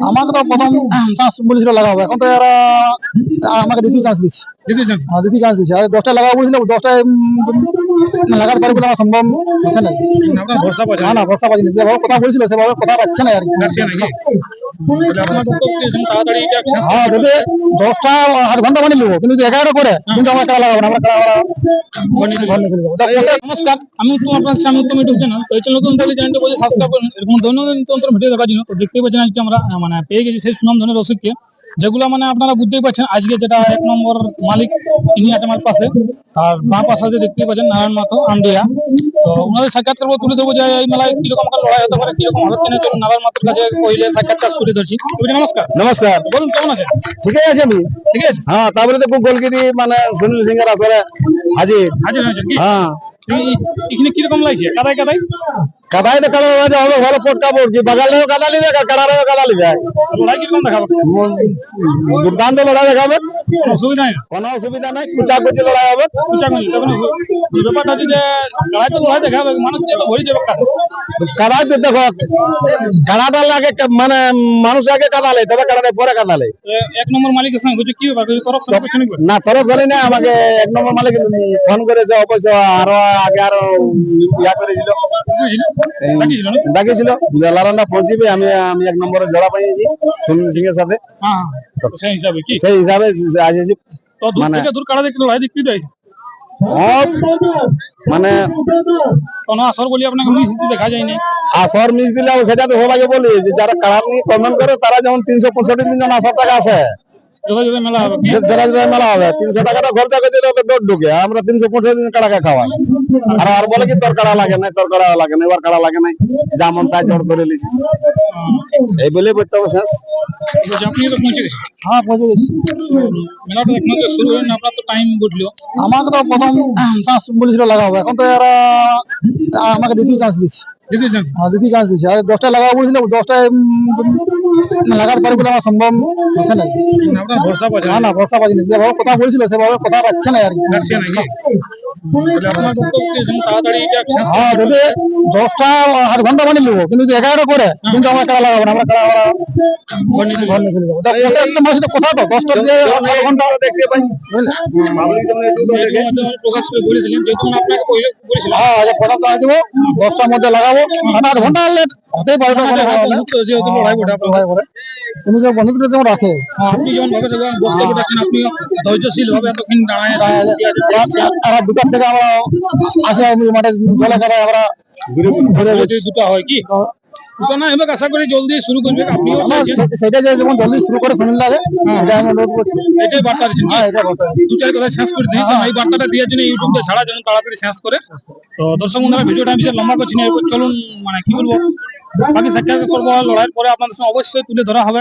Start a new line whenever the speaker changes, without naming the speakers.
আমাকে তো প্রথম চান্স বলেছিল লাগাবো এখন তো এরা আমাকে দ্বিতীয় চান্স দিচ্ছে। হ্যাঁ, দ্বিতীয় চান্স দিচ্ছে আর দশটা লাগাবো আমার সম্ভব হচ্ছে না।
আপনার ভরসা পাচ্ছেন
না না। ভরসা পাচ্ছি না। যেভাবে কথা বলছিল সেভাবে কথা পাচ্ছে না আর হ্যাঁ যদি দশটা আধ ঘণ্টা নেব কিন্তু এগারোটা করে কিন্তু আমরা লাগাবো না আমরা
নমস্কার আমি উত্তম আপনার সামনে উত্তম ইউটিউব চ্যানেল তো এই চ্যানেল নতুন থাকলে চ্যানেলটা বলে সাবস্ক্রাইব করুন। এরকম দৈনন্দিন তন্ত্র ভিডিও দেখার জন্য তো দেখতেই পাচ্ছেন আজকে আমরা মানে পেয়ে গেছি সেই সুনাম ধনের রসিককে যেগুলো মানে আপনারা বুঝতেই পারছেন আজকে যেটা এক নম্বর মালিক ইনি আছে আমার পাশে। তার বাঁ পাশে যে দেখতেই পাচ্ছেন নারায়ণ মাথো আন্ডিয়া। তো ওনাদের সাক্ষাৎ করব তুলে ধরবো যে এই মেলায় কীরকম একটা লড়াই হতে পারে কীরকম হবে। কিনা চলুন নারায়ণ মাথোর কাছে পहिले সাক্ষাৎকার তুলে ধরছি। নমস্কার।
নমস্কার।
বলুন কেমন আছে
ঠিক আছে আমি।
ঠিক আছে
হ্যাঁ তারপরে দেখো গোলগিরি মানে সুনীল সিং এর আসরে হাজির।
হাজির হয়েছেন
হ্যাঁ।
এখানে কীরকম লাগছে? কাদায় কাদায়?
কাদাই তো কাদা হবে হবে ভালো পটকা পড়ছি বাগালেও কাদা লিবে কাড়ারেও কাদা লিবে দুর্দান্ত লড়াই দেখাবে
অসুবিধা নেই
কোনো অসুবিধা নাই কুচাকুচি লড়াই হবে
কুচাকুচি তবে না, এই ব্যাপারটা হচ্ছে যে লড়াই তো লড়াই দেখাবে মানুষ যে ভরে যাবে কাদা
কাদাই তো দেখো কাদাটা লাগে মানে মানুষ আগে কাদালে তবে কাদালে পরে কাদালে
তো এক নম্বর মালিকের সঙ্গে বলছে কি ব্যাপার তরফ
না তরফ ধরি না আমাকে এক নম্বর মালিক ফোন করেছে অবশ্য আরও আগে আরও ইয়া করেছিল
না?
লালানা পৌঁছিবে আমি আমি এক নম্বরে জড়া পাইছি সুনীল সিং এর সাথে।
হ্যাঁ তো সেই হিসাবে কি?
সেই হিসাবে
দূর
মানে-
দূর কাড়া দেখতে লড়াই দেখতে যাইছে
মানে
কোনো আসর বলি আপনাকে মিস দেখা যায় না।
আসর মিস দিলে সেটা তো সবাইকে বলি যে যারা কারার নিয়ে কমেন্ট করে তারা যেমন তিনশো পঁয়ষট্টি দিন আসর টাকা আছে।
যোগা মেলা হবে। কি
যারা যারা মেলা হবে। তিনশো টাকাটা খরচা করে দিলে তো ডোর ঢুকে। আমরা তিনশো পঁয়ষট্টি দিন কাড়াকে খাওয়াই। আর আর বলে কি তোর কাড়া লাগে না তোর কাড়া লাগে না এবার কাড়া লাগে নাই? যেমন তাই জোর করে লিছিস এই বলে শেষ।
গেছেন
হ্যাঁ পৌঁছে গেছি।
মেলাটা এখনও শুরু হয়নি আপনার তো টাইম ঘটলো
আমাকে তো প্রথম চান্স বলেছিল এখন তো এরা আমাকে দ্বিতীয় চান্স দিচ্ছে। হ্যাঁ দ্বিতীয় চান্স দিচ্ছে আর দশটায় লাগাবো বলেছিল দশটায় উম, লাগাতে বলে আমার সম্ভব হচ্ছে না।
ভরসা পাচ্ছেন
না। না ভরসা পাচ্ছি না। যেভাবে কথা বলছিল সেভাবে কথা পাচ্ছে না আর হ্যাঁ যদি দশটা আধ ঘণ্টা বানিয়ে নেব কিন্তু এগারোটা করে কিন্তু আমরা খেলা লাগাবো না? আমরা খেলা প্রত্যেকটা মানুষের তো কথা তো দশটা দিয়ে আধ
ঘণ্টা
হ্যাঁ প্রথম দেবো দশটার মধ্যে লাগাবো আধ ঘণ্টা লেট হতেই পারে যে বন্ধুত্ব যেমন রাখে।
হ্যাঁ, আপনি যেমন ভাবে বক্তব্য রাখছেন আপনি ধৈর্যশীল ভাবে এতক্ষণ দাঁড়ায়
আর দুটার থেকে আমরা আসে মাঠে জলে আমরা
দুটা হয় কি? আশা করি জলদি শুরু করবে।
সে- সেটা যেমন জলদি শুরু করে শুনিল লাগে এটা আমি অনুরোধ করছি।
এটাই বার্তা দিচ্ছেন
হ্যাঁ এটা।
কথা শেষ করে দিই। কারণ এই বার্তাটা দেওয়ার জন্য ছাড়া যেন তাড়াতাড়ি শেষ করে। তো দর্শক বন্ধুরা ভিডিওটা আমি লম্বা করছি না এবার চলুন মানে কি বলব? বাকি সাক্ষাৎ করব লড়াইয়ের পরে আপনাদের সঙ্গে অবশ্যই তুলে ধরা হবে।